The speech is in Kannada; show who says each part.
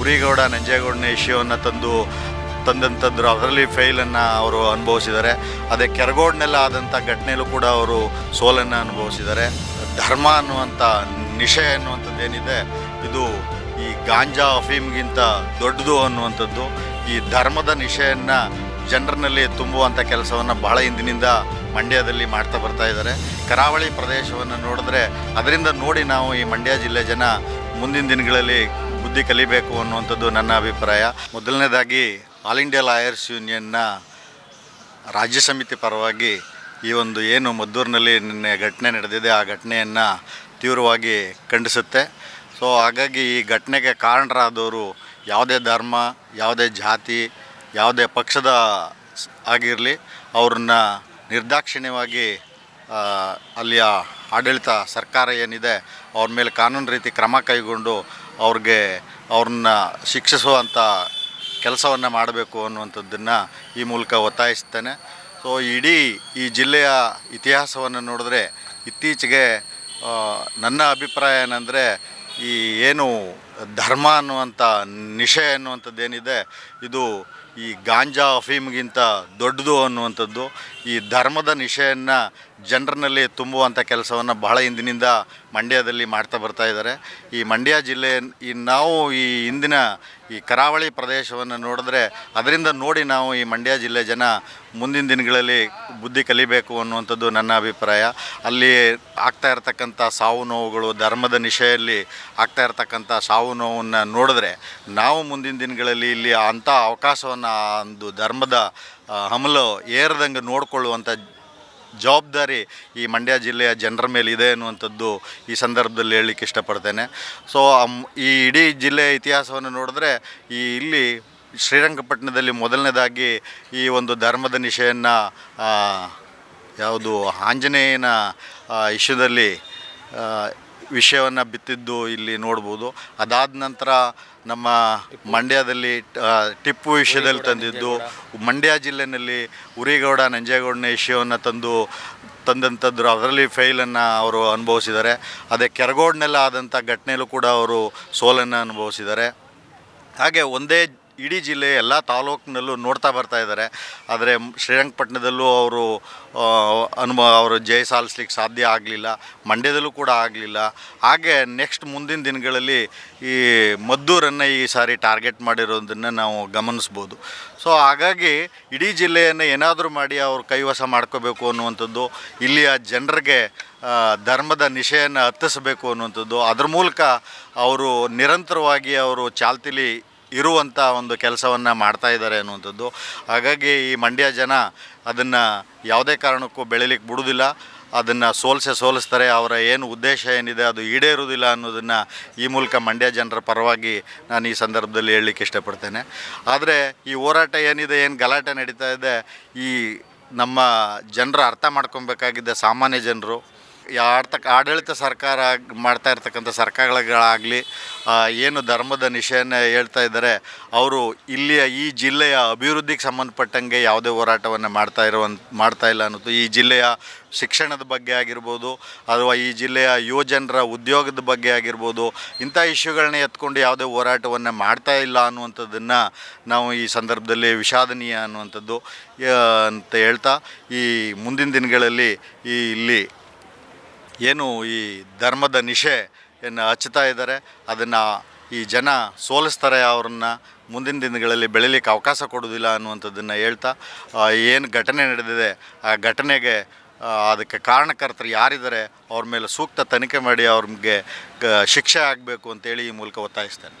Speaker 1: ಉರಿಗೌಡ ನಂಜೇಗೌಡನ ವಿಷಯವನ್ನು ತಂದು ತಂದಂಥದ್ದು ಅದರಲ್ಲಿ ಫೈಲನ್ನು ಅವರು ಅನುಭವಿಸಿದ್ದಾರೆ. ಅದೇ ಕೆರಗೋಡ್ನೆಲ್ಲ ಆದಂಥ ಘಟನೆಯಲ್ಲೂ ಕೂಡ ಅವರು ಸೋಲನ್ನು ಅನುಭವಿಸಿದ್ದಾರೆ. ಧರ್ಮ ಅನ್ನುವಂಥ ನಿಶೆ ಅನ್ನುವಂಥದ್ದು ಏನಿದೆ ಇದು ಈ ಗಾಂಜಾ ಅಫೀಮ್ಗಿಂತ ದೊಡ್ಡದು ಅನ್ನುವಂಥದ್ದು. ಈ ಧರ್ಮದ ನಿಶೆಯನ್ನು ಜನರಲ್ಲಿ ತುಂಬುವಂಥ ಕೆಲಸವನ್ನು ಬಹಳ ಹಿಂದಿನಿಂದ ಮಂಡ್ಯದಲ್ಲಿ ಮಾಡ್ತಾ ಬರ್ತಾ ಇದ್ದಾರೆ. ಕರಾವಳಿ ಪ್ರದೇಶವನ್ನು ನೋಡಿದ್ರೆ ಅದರಿಂದ ನೋಡಿ ನಾವು ಈ ಮಂಡ್ಯ ಜಿಲ್ಲೆ ಜನ ಮುಂದಿನ ದಿನಗಳಲ್ಲಿ ಬುದ್ಧಿ ಕಲಿಬೇಕು ಅನ್ನುವಂಥದ್ದು ನನ್ನ ಅಭಿಪ್ರಾಯ. ಮೊದಲನೇದಾಗಿ ಆಲ್ ಇಂಡಿಯಾ ಲಾಯರ್ಸ್ ಯೂನಿಯನ್ನ ರಾಜ್ಯ ಸಮಿತಿ ಪರವಾಗಿ ಈ ಒಂದು ಏನು ಮದ್ದೂರಿನಲ್ಲಿ ನಿನ್ನೆ ಘಟನೆ ನಡೆದಿದೆ, ಆ ಘಟನೆಯನ್ನು ತೀವ್ರವಾಗಿ ಖಂಡಿಸುತ್ತೆ. ಸೊ ಹಾಗಾಗಿ ಈ ಘಟನೆಗೆ ಕಾರಣರಾದವರು ಯಾವುದೇ ಧರ್ಮ, ಯಾವುದೇ ಜಾತಿ, ಯಾವುದೇ ಪಕ್ಷದ ಆಗಿರಲಿ, ಅವ್ರನ್ನ ನಿರ್ದಾಕ್ಷಿಣ್ಯವಾಗಿ ಅಲ್ಲಿಯ ಆಡಳಿತ ಸರ್ಕಾರ ಏನಿದೆ, ಅವ್ರ ಮೇಲೆ ಕಾನೂನು ರೀತಿ ಕ್ರಮ ಕೈಗೊಂಡು ಅವ್ರಿಗೆ ಅವ್ರನ್ನ ಶಿಕ್ಷಿಸುವಂಥ ಕೆಲಸವನ್ನು ಮಾಡಬೇಕು ಅನ್ನುವಂಥದ್ದನ್ನು ಈ ಮೂಲಕ ಒತ್ತಾಯಿಸ್ತೇನೆ. ಸೊ ಇಡೀ ಈ ಜಿಲ್ಲೆಯ ಇತಿಹಾಸವನ್ನು ನೋಡಿದ್ರೆ ಇತ್ತೀಚೆಗೆ ನನ್ನ ಅಭಿಪ್ರಾಯ ಏನಂದರೆ, ಈ ಏನು ಧರ್ಮ ಅನ್ನುವಂಥ ನಿಶೆ ಅನ್ನುವಂಥದ್ದೇನಿದೆ, ಇದು ಈ ಗಾಂಜಾ ಅಫೀಮ್ಗಿಂತ ದೊಡ್ಡದು ಅನ್ನುವಂಥದ್ದು, ಈ ಧರ್ಮದ ನಿಶೆಯನ್ನು ಜನರಲ್ಲಿ ತುಂಬುವಂಥ ಕೆಲಸವನ್ನು ಬಹಳ ಹಿಂದಿನಿಂದ ಮಂಡ್ಯದಲ್ಲಿ ಮಾಡ್ತಾ ಬರ್ತಾ ಇದ್ದಾರೆ. ಈ ಮಂಡ್ಯ ಜಿಲ್ಲೆ, ಈ ನಾವು ಈ ಇಂದಿನ ಈ ಕರಾವಳಿ ಪ್ರದೇಶವನ್ನು ನೋಡಿದ್ರೆ ಅದರಿಂದ ನೋಡಿ ನಾವು ಈ ಮಂಡ್ಯ ಜಿಲ್ಲೆ ಜನ ಮುಂದಿನ ದಿನಗಳಲ್ಲಿ ಬುದ್ಧಿ ಕಲಿಬೇಕು ಅನ್ನುವಂಥದ್ದು ನನ್ನ ಅಭಿಪ್ರಾಯ. ಅಲ್ಲಿ ಆಗ್ತಾ ಇರತಕ್ಕಂಥ ಸಾವು ನೋವುಗಳು, ಧರ್ಮದ ನಿಷೆಯಲ್ಲಿ ಆಗ್ತಾ ಇರತಕ್ಕಂಥ ಸಾವು ನೋವನ್ನು ನೋಡಿದ್ರೆ ನಾವು ಮುಂದಿನ ದಿನಗಳಲ್ಲಿ ಇಲ್ಲಿ ಅಂಥ ಅವಕಾಶವನ್ನು ಆ ಒಂದು ಧರ್ಮದ ಹಮಲ ಏರದಂಗೆ ನೋಡಿಕೊಳ್ಳುವಂಥ ಜವಾಬ್ದಾರಿ ಈ ಮಂಡ್ಯ ಜಿಲ್ಲೆಯ ಜನರ ಮೇಲೆ ಇದೆ ಅನ್ನುವಂಥದ್ದು ಈ ಸಂದರ್ಭದಲ್ಲಿ ಹೇಳಲಿಕ್ಕೆ ಇಷ್ಟಪಡ್ತೇನೆ. ಸೊ ಈ ಇಡೀ ಜಿಲ್ಲೆಯ ಇತಿಹಾಸವನ್ನು ನೋಡಿದ್ರೆ ಈ ಇಲ್ಲಿ ಶ್ರೀರಂಗಪಟ್ಟಣದಲ್ಲಿ ಮೊದಲನೇದಾಗಿ ಈ ಒಂದು ಧರ್ಮದ ನಿಶೆಯನ್ನು ಯಾವುದು ಆಂಜನೇಯನ ಇಶ್ಯೂದಲ್ಲಿ ವಿಷಯವನ್ನು ಬಿತ್ತಿದ್ದು ಇಲ್ಲಿ ನೋಡ್ಬೋದು. ಅದಾದ ನಂತರ ನಮ್ಮ ಮಂಡ್ಯದಲ್ಲಿ ಟಿಪ್ಪು ವಿಷಯದಲ್ಲಿ ತಂದಿದ್ದು, ಮಂಡ್ಯ ಜಿಲ್ಲೆಯಲ್ಲಿ ಉರಿಗೌಡ ನಂಜೇಗೌಡನ ವಿಷಯವನ್ನು ತಂದು, ತಂದಂಥದ್ದು ಅದರಲ್ಲಿ ಫೈಲನ್ನು ಅವರು ಅನುಭವಿಸಿದ್ದಾರೆ. ಅದೇ ಕೆರಗೋಡ್ನೆಲ್ಲ ಆದಂಥ ಘಟನೆಯಲ್ಲೂ ಕೂಡ ಅವರು ಸೋಲನ್ನು ಅನುಭವಿಸಿದ್ದಾರೆ. ಹಾಗೆ ಒಂದೇ ಇಡೀ ಜಿಲ್ಲೆ ಎಲ್ಲ ತಾಲೂಕಿನಲ್ಲೂ ನೋಡ್ತಾ ಬರ್ತಾ ಇದ್ದಾರೆ. ಆದರೆ ಶ್ರೀರಂಗಪಟ್ಟಣದಲ್ಲೂ ಅವರು ಅನುಭವ ಅವರು ಜಯ ಸಾಲಿಸ್ಲಿಕ್ಕೆ ಸಾಧ್ಯ ಆಗಲಿಲ್ಲ. ಮಂಡ್ಯದಲ್ಲೂ ಕೂಡ ಆಗಲಿಲ್ಲ. ಹಾಗೆ ನೆಕ್ಸ್ಟ್ ಮುಂದಿನ ದಿನಗಳಲ್ಲಿ ಈ ಮದ್ದೂರನ್ನು ಈ ಸಾರಿ ಟಾರ್ಗೆಟ್ ಮಾಡಿರೋದನ್ನು ನಾವು ಗಮನಿಸ್ಬೋದು. ಸೊ ಹಾಗಾಗಿ ಇಡೀ ಜಿಲ್ಲೆಯನ್ನು ಏನಾದರೂ ಮಾಡಿ ಅವರು ಕೈವಸ ಮಾಡ್ಕೋಬೇಕು ಅನ್ನುವಂಥದ್ದು ಇಲ್ಲಿಯ ಜನರಿಗೆ ಧರ್ಮದ ನಿಶೆಯನ್ನು ಹತ್ತಿಸಬೇಕು ಅನ್ನುವಂಥದ್ದು, ಅದ್ರ ಮೂಲಕ ಅವರು ನಿರಂತರವಾಗಿ ಅವರು ಚಾಲ್ತಿಲಿ ಇರುವಂಥ ಒಂದು ಕೆಲಸವನ್ನು ಮಾಡ್ತಾ ಇದ್ದಾರೆ ಅನ್ನುವಂಥದ್ದು. ಹಾಗಾಗಿ ಈ ಮಂಡ್ಯ ಜನ ಅದನ್ನು ಯಾವುದೇ ಕಾರಣಕ್ಕೂ ಬೆಳಿಲಿಕ್ಕೆ ಬಿಡುವುದಿಲ್ಲ. ಅದನ್ನು ಸೋಲಿಸೆ ಸೋಲಿಸ್ತಾರೆ. ಅವರ ಏನು ಉದ್ದೇಶ ಏನಿದೆ ಅದು ಈಡೇರುವುದಿಲ್ಲ ಅನ್ನೋದನ್ನು ಈ ಮೂಲಕ ಮಂಡ್ಯ ಜನರ ಪರವಾಗಿ ನಾನು ಈ ಸಂದರ್ಭದಲ್ಲಿ ಹೇಳಲಿಕ್ಕೆ ಇಷ್ಟಪಡ್ತೇನೆ. ಆದರೆ ಈ ಹೋರಾಟ ಏನಿದೆ, ಏನು ಗಲಾಟೆ ನಡೀತಾ ಇದೆ, ಈ ನಮ್ಮ ಜನರು ಅರ್ಥ ಮಾಡ್ಕೊಬೇಕಾಗಿದ್ದ ಸಾಮಾನ್ಯ ಜನರು ಆಡ್ತಕ್ಕ ಆಡಳಿತ ಸರ್ಕಾರ ಮಾಡ್ತಾ ಇರ್ತಕ್ಕಂಥ ಸರ್ಕಾರಗಳಾಗಲಿ ಏನು ಧರ್ಮದ ನಿಷೇಧನ ಹೇಳ್ತಾ ಇದ್ದಾರೆ, ಅವರು ಇಲ್ಲಿಯ ಈ ಜಿಲ್ಲೆಯ ಅಭಿವೃದ್ಧಿಗೆ ಸಂಬಂಧಪಟ್ಟಂಗೆ ಯಾವುದೇ ಹೋರಾಟವನ್ನು ಮಾಡ್ತಾ ಇರುವಂತ, ಮಾಡ್ತಾ ಇಲ್ಲ ಅನ್ನೋದು ಈ ಜಿಲ್ಲೆಯ ಶಿಕ್ಷಣದ ಬಗ್ಗೆ ಆಗಿರ್ಬೋದು, ಅಥವಾ ಈ ಜಿಲ್ಲೆಯ ಯುವಜನರ ಉದ್ಯೋಗದ ಬಗ್ಗೆ ಆಗಿರ್ಬೋದು, ಇಂಥ ಇಶ್ಯೂಗಳನ್ನ ಎತ್ಕೊಂಡು ಯಾವುದೇ ಹೋರಾಟವನ್ನು ಮಾಡ್ತಾ ಇಲ್ಲ ಅನ್ನುವಂಥದ್ದನ್ನು ನಾವು ಈ ಸಂದರ್ಭದಲ್ಲಿ ವಿಷಾದನೀಯ ಅನ್ನುವಂಥದ್ದು ಅಂತ ಹೇಳ್ತಾ ಈ ಮುಂದಿನ ದಿನಗಳಲ್ಲಿ ಈ ಇಲ್ಲಿ ಏನು ಈ ಧರ್ಮದ ನಿಶೆಯನ್ನು ಹಚ್ಚುತ್ತಾ ಇದ್ದಾರೆ, ಅದನ್ನು ಈ ಜನ ಸೋಲಿಸ್ತಾರೆ, ಅವ್ರನ್ನ ಮುಂದಿನ ದಿನಗಳಲ್ಲಿ ಬೆಳಿಲಿಕ್ಕೆ ಅವಕಾಶ ಕೊಡೋದಿಲ್ಲ ಅನ್ನುವಂಥದ್ದನ್ನು ಹೇಳ್ತಾ ಏನು ಘಟನೆ ನಡೆದಿದೆ, ಆ ಘಟನೆಗೆ ಅದಕ್ಕೆ ಕಾರಣಕರ್ತರು ಯಾರಿದ್ದಾರೆ, ಅವ್ರ ಮೇಲೆ ಸೂಕ್ತ ತನಿಖೆ ಮಾಡಿ ಅವ್ರಿಗೆ ಶಿಕ್ಷೆ ಆಗಬೇಕು ಅಂತೇಳಿ ಈ ಮೂಲಕ ಒತ್ತಾಯಿಸ್ತೇನೆ.